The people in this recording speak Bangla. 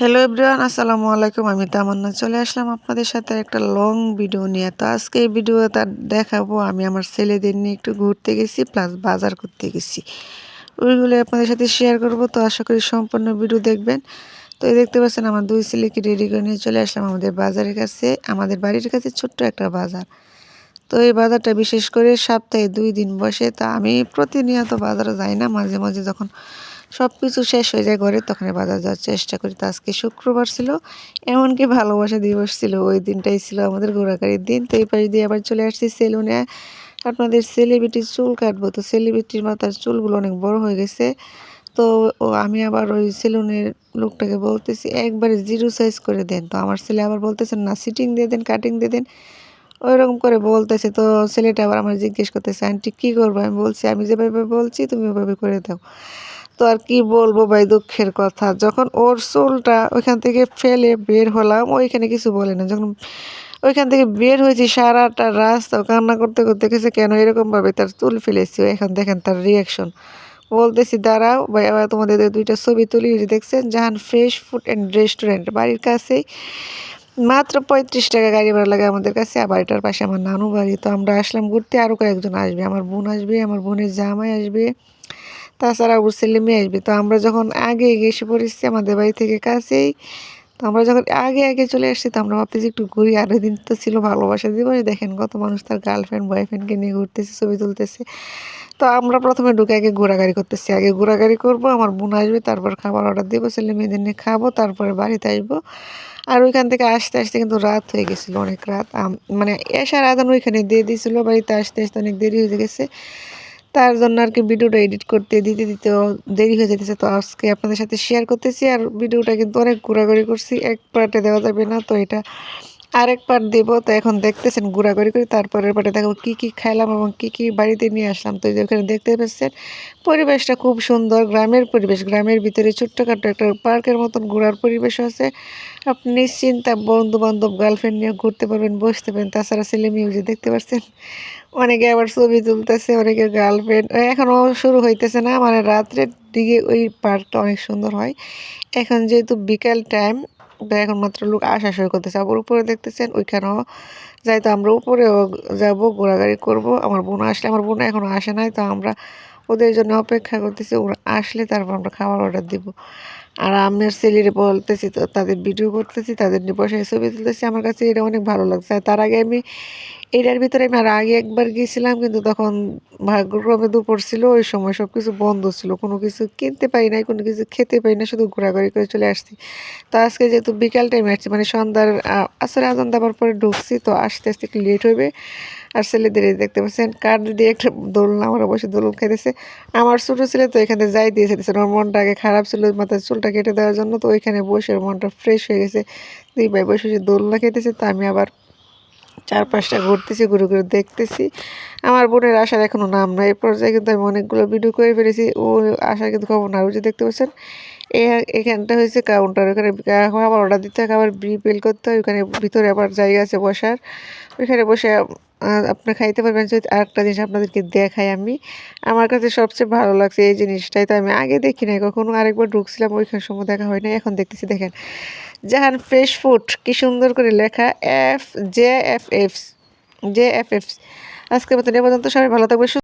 হ্যালো এভরিওয়ান আসসালামু আলাইকুম। আমি তামান্না চলে আসলাম আপনাদের সাথে একটা লং ভিডিও নিয়ে। তো আজকে এই ভিডিওটা দেখাবো। আমি আমার ছেলেদের নিয়ে একটু ঘুরতে গেছি প্লাস বাজার করতে গেছি। ওইগুলো আপনাদের সাথে শেয়ার করব। তো আশা করি সম্পূর্ণ ভিডিও দেখবেন। তো এই দেখতে পাচ্ছেন, আমার দুই ছেলেকে রেডি করে নিয়ে চলে আসলাম আমাদের বাজারের কাছে, আমাদের বাড়ির কাছে ছোট্ট একটা বাজার। তো এই বাজারটা বিশেষ করে সপ্তাহে দুই দিন বসে। তা আমি প্রতিনিয়ত বাজারে যাই না, মাঝে মাঝে যখন সব কিছু শেষ হয়ে যায় ঘরে, তখন বাজার যাওয়ার চেষ্টা করি। তো আজকে শুক্রবার ছিল, এমনকি ভালোবাসা দিবস ছিল, ওই দিনটাই ছিল আমাদের ঘোরাঘুরির দিন। তো এই পাশ দিয়ে আবার চলে আসছি সেলুনে। আপনাদের সেলিব্রিটির চুল কাটবো, তো সেলিব্রিটির মাথার চুলগুলো অনেক বড় হয়ে গেছে। তো আমি আবার ওই সেলুনের লোকটাকে বলতেছি, একবারে জিরো সাইজ করে দেন। তো আমার ছেলে আবার বলতেছেন না সিটিং দিয়ে দেন কাটিং দিয়ে দেন। ওইরকম করে বলতেছে। তো ছেলেটা আবার আমার জিজ্ঞেস করতেছে, আন্টি, কী করব? আমি বলছি, আমি যেভাবে বলছি, তুমি ওইভাবে করে দাও। তো আর কি বলব ভাই দুঃখের কথা। যখন ওর চুলটা ওইখান থেকে ফেলে বের হলাম, ওইখানে কিছু বলে না। যখন ওইখান থেকে বের হয়েছি সারাটা রাস্তা কান্না করতে করতে গেছে, কেন এরকমভাবে তার চুল ফেলেছি? এখন দেখেন তার রিয়াকশন বলতেছি, দাঁড়াও ভাই, আবার তোমাদের দুইটা ছবি তুলি দেখছেন? Jahan fresh food and restaurant বাড়ির কাছেই। মাত্র পঁয়ত্রিশ টাকা গাড়ি ভাড়া লাগে আমাদের কাছে আর বাড়িটার পাশে আমার নানু বাড়ি। তো আমরা আসলাম ঘুরতে আরও কয়েকজন আসবে। আমার বোন আসবে, আমার বোনের জামাই আসবে। তাছাড়া ওর ছেলে মেয়ে আসবে। তো আমরা যখন আগে এসে পড়েছি আমাদের বাড়ি থেকে কাছেই, তো আমরা যখন আগে আগে চলে আসছি, তো আমরা ভাবতেছি একটু ঘুরি। আর ওই দিন তো ছিল ভালোবাসা দিবস। দেখেন কত মানুষ তার গার্লফ্রেন্ড বয়ফ্রেন্ডকে নিয়ে ঘুরতেছে, ছবি তুলতেছে। তো আমরা প্রথমে ঢুকে আগে ঘোরাঘুরি করতেছি। আগে ঘোরাঘুরি করব, আমার বোন আসবে, তারপর খাবার অর্ডার দেবো, ছেলে মেয়েদের নিয়ে খাব, তারপরে বাড়িতে আসব। আর ওইখান থেকে আসতে আসতে কিন্তু রাত হয়ে গেছিল, অনেক রাত। মানে এসার আদান ওইখানে দিয়ে দিয়েছিলো, বাড়িতে আসতে আসতে অনেক দেরি হয়ে গেছে। তার জন্য আর কি ভিডিওটা এডিট করতে দিতে দিতে দেরি হয়ে যেতেছে তো আজকে আপনাদের সাথে শেয়ার করতেছি আর ভিডিওটা কিন্তু অনেক ঘোরাঘুরি করছি, এক পার্টে দেওয়া যাবে না। তো এটা আরেক পার্ট দেবো, তো এখন দেখতেছেন, ঘোরাঘুরি করে, তারপরের পার্টে দেখো কী কী খাইলাম এবং কী কী বাড়িতে নিয়ে আসলাম। তো ওখানে দেখতে পাচ্ছেন, পরিবেশটা খুব সুন্দর, গ্রামের পরিবেশ, গ্রামের ভিতরে ছোট্টখাটো একটা পার্কের মতন ঘোরার পরিবেশ আছে। আপনি নিশ্চিন্তা বন্ধু বান্ধব গার্লফ্রেন্ড নিয়ে ঘুরতে পারবেন, বসতে পারেন তাছাড়া ছেলে মেয়ে যে দেখতে পাচ্ছেন, অনেকে আবার ছবি তুলতেছে, অনেকে গার্লফ্রেন্ড এখনও শুরু হইতেছে না মানে রাত্রের দিকে ওই পার্কটা অনেক সুন্দর হয়। এখন যেহেতু বিকাল টাইম এখন মাত্র লোক আসা শুরু করতেছে। আবার উপরে দেখতেছেন ওইখানেও যাই, তো আমরা উপরেও যাব, ঘোরাঘুরি করব। আমার বোন আসলে, আমার বোন এখনও আসে নাই, তো আমরা ওদের জন্য অপেক্ষা করতেছি। ওরা আসলে তারপর আমরা খাবার অর্ডার দিব। আর আমের ছেলেরে বলতেছি তো, তাদের ভিডিও করতেছি, তাদের নিয়ে বসে ছবি তুলতেছি। আমার কাছে এটা অনেক ভালো লাগছে। আর তার আগে আমি, এটার ভিতরে আমি আর আগে একবার গিয়েছিলাম, কিন্তু তখন ভাগ্যক্রমে দুপুর ছিল, ওই সময় সব কিছু বন্ধ ছিল। কোনো কিছু কিনতে পারি নাই, কোনো কিছু খেতে পারি না শুধু ঘোরাঘুরি করে চলে আসছি। তো আজকে যেহেতু বিকাল টাইমে আসছি মানে সন্ধ্যার আসলে আজান দেওয়ার পরে ঢুকছি, তো আসতে আসতে একটু লেট হবে আর ছেলেদের দেখতে পাচ্ছেন কাঠ দিয়ে একটা দোলনা আমরা বসে দোলন খাইতেছে। আমার ছোটো ছেলে তো এখানে যাই দিয়ে দিয়েছে ওর মনটা আগে খারাপ ছিল মাথার চুলটা কেটে দেওয়ার জন্য, তো ওইখানে বসে ওর মনটা ফ্রেশ হয়ে গেছে। দুই ভাই বসে বসে দোলনা খেতেছে, তো আমি আবার চারপাশটা ঘুরতেছি, ঘুরে ঘুরে দেখতেছি। আমার বোনের আশার এখনও নাম নাই এই পর্যায়ে কিন্তু আমি অনেকগুলো ভিডিও করে ফেলেছি, ও আসার কিন্তু খবর না যে দেখতে পাচ্ছেন এখানটা হয়েছে কাউন্টার ওখানে আবার অর্ডার দিতে হয় আবার বিল করতে হয়, ওখানে ভিতরে আবার জায়গা আছে বসার, ওইখানে বসে আপনি খাইতে পারবেন যদি আরেকটা জিনিস আপনাদেরকে দেখাই আমি। আমার কাছে সবচেয়ে ভালো লাগছে এই জিনিসটাই তো আমি আগে দেখি নাই, কখনো আরেকবার ঢুকছিলাম, ওইখানে সময় দেখা হয় না এখন দেখতেছি দেখেন। জাহান ফ্রেশ ফুড, কি সুন্দর করে লেখা, F J F F, J F F. আজকে মতন এ পর্যন্ত, সবাই ভালো থাকবে